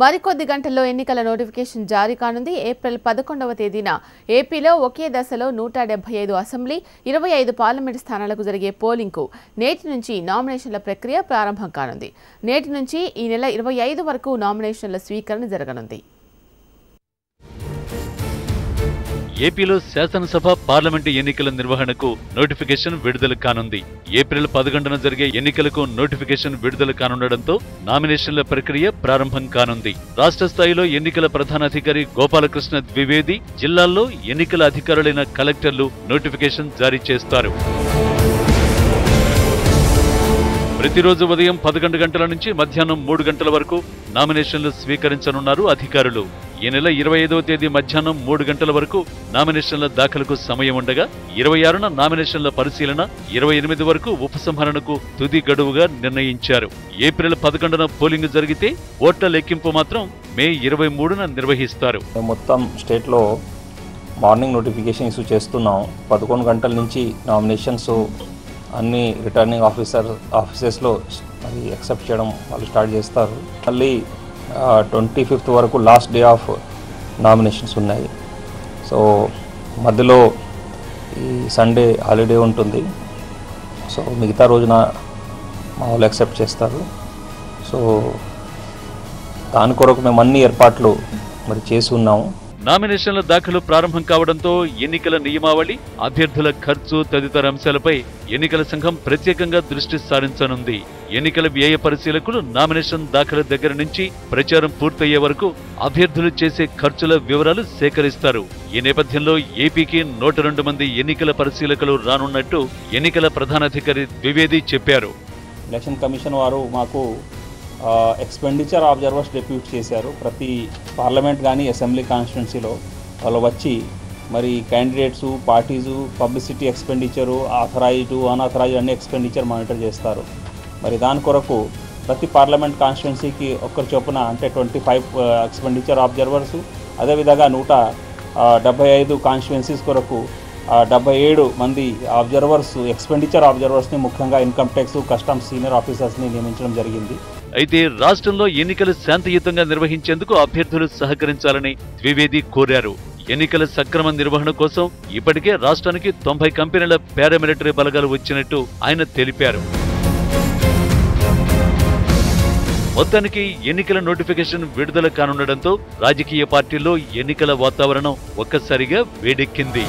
మరికొద్ది గంటల్లో ఎన్నికల నోటిఫికేషన్ జారీ కానుంది. ఏప్రిల్ పదకొండవ తేదీన ఏపీలో ఒకే దశలో నూట డెబ్బై ఐదు అసెంబ్లీ ఇరవై ఐదు పార్లమెంటు స్థానాలకు జరిగే పోలింగ్కు నేటి నుంచి నామినేషన్ల ప్రక్రియ ప్రారంభం కానుంది. నేటి నుంచి ఈ నెల ఇరవై ఐదు వరకు నామినేషన్ల స్వీకరణ జరగనుంది. ఏపీలో శాసనసభ పార్లమెంటు ఎన్నికల నిర్వహణకు నోటిఫికేషన్ విడుదల కానుంది. ఏప్రిల్ పదకొండున జరిగే ఎన్నికలకు నోటిఫికేషన్ విడుదల కానుండడంతో నామినేషన్ల ప్రక్రియ ప్రారంభం కానుంది. రాష్ట్ర స్థాయిలో ఎన్నికల ప్రధానాధికారి గోపాలకృష్ణ ద్వివేది జిల్లాల్లో ఎన్నికల అధికారులైన కలెక్టర్లు నోటిఫికేషన్ జారీ చేస్తారు. ప్రతిరోజు ఉదయం పదకొండు గంటల నుంచి మధ్యాహ్నం మూడు గంటల వరకు నామినేషన్లు స్వీకరించనున్నారు అధికారులు. ఈ నెల ఇరవై ఐదవ తేదీ మధ్యాహ్నం మూడు గంటల వరకు నామినేషన్ల దాఖలకు సమయం ఉండగా ఇరవై ఆరున నామినేషన్ల పరిశీలన ఇరవై ఎనిమిది వరకు ఉపసంహరణకు తుది గడువుగా నిర్ణయించారు. ఏప్రిల్ పదకొండున పోలింగ్ జరిగితే ఓట్ల లెక్కింపు మాత్రం మే ఇరవై మూడున నిర్వహిస్తారు. మేము మొత్తం స్టేట్లో మార్నింగ్ నోటిఫికేషన్ ఇష్యూ చేస్తున్నాం. పదకొండు గంటల నుంచి నామినేషన్స్ అన్ని రిటర్నింగ్ ఆఫీసర్ ఆఫీసెస్లో అది యాక్సెప్ట్ చేయడం వాళ్ళు స్టార్ట్ చేస్తారు. మళ్ళీ ట్వంటీ ఫిఫ్త్ వరకు లాస్ట్ డే ఆఫ్ నామినేషన్స్ ఉన్నాయి. సో మధ్యలో ఈ సండే హాలిడే ఉంటుంది. సో మిగతా రోజున మా వాళ్ళు యాక్సెప్ట్ చేస్తారు. సో దాని కొరకు మేము అన్ని ఏర్పాట్లు మరి చేసి ఉన్నాము. నామినేషన్ల దాఖలు ప్రారంభం కావడంతో ఎన్నికల నియమావళి అభ్యర్థుల ఖర్చు తదితర అంశాలపై ఎన్నికల సంఘం ప్రత్యేకంగా దృష్టి సారించనుంది. ఎన్నికల వ్యయ పరిశీలకులు నామినేషన్ దాఖలు దగ్గర నుంచి ప్రచారం పూర్తయ్యే వరకు అభ్యర్థులు చేసే ఖర్చుల వివరాలు సేకరిస్తారు. ఈ నేపథ్యంలో ఏపీకి నూట రెండు మంది ఎన్నికల పరిశీలకులు రానున్నట్టు ఎన్నికల ప్రధానాధికారి ద్వివేది చెప్పారు. ఎలక్షన్ కమిషన్ వారు మాకు ఎక్స్పెండిచర్ ఆబ్జర్వర్స్ డెప్యూట్ చేశారు. ప్రతి పార్లమెంట్ కానీ అసెంబ్లీ కాన్స్టిట్యున్సీలో వాళ్ళు వచ్చి మరి candidates parties publicity expenditure authorised unauthorised అన్ని ఎక్స్పెండిచర్ మానిటర్ చేస్తారు. మరి దాని కొరకు ప్రతి పార్లమెంట్ కాన్స్టిట్యున్సీకి ఒక్కరి చొప్పున అంటే ట్వంటీ ఫైవ్ ఎక్స్పెండిచర్ ఆబ్జర్వర్సు అదేవిధంగా నూట డెబ్బై ఐదు కాన్స్టిట్యున్సీస్ కొరకు డెబ్బై ఏడు మంది అబ్జర్వర్స్ ఎక్స్పెండిచర్ ఆబ్జర్వర్స్ని ముఖ్యంగా ఇన్కమ్ ట్యాక్స్ కస్టమ్స్ సీనియర్ ఆఫీసర్స్ని నియమించడం జరిగింది. అయితే రాష్ట్రంలో ఎన్నికలు శాంతియుతంగా నిర్వహించేందుకు అభ్యర్థులు సహకరించాలని ద్వివేది కోరారు. ఎన్నికల సక్రమ నిర్వహణ కోసం ఇప్పటికే రాష్ట్రానికి తొంభై కంపెనీల పారామిలిటరీ బలగాలు వచ్చినట్టు ఆయన తెలిపారు. మొత్తానికి ఎన్నికల నోటిఫికేషన్ విడుదల కానుండడంతో రాజకీయ పార్టీల్లో ఎన్నికల వాతావరణం ఒక్కసారిగా వేడెక్కింది.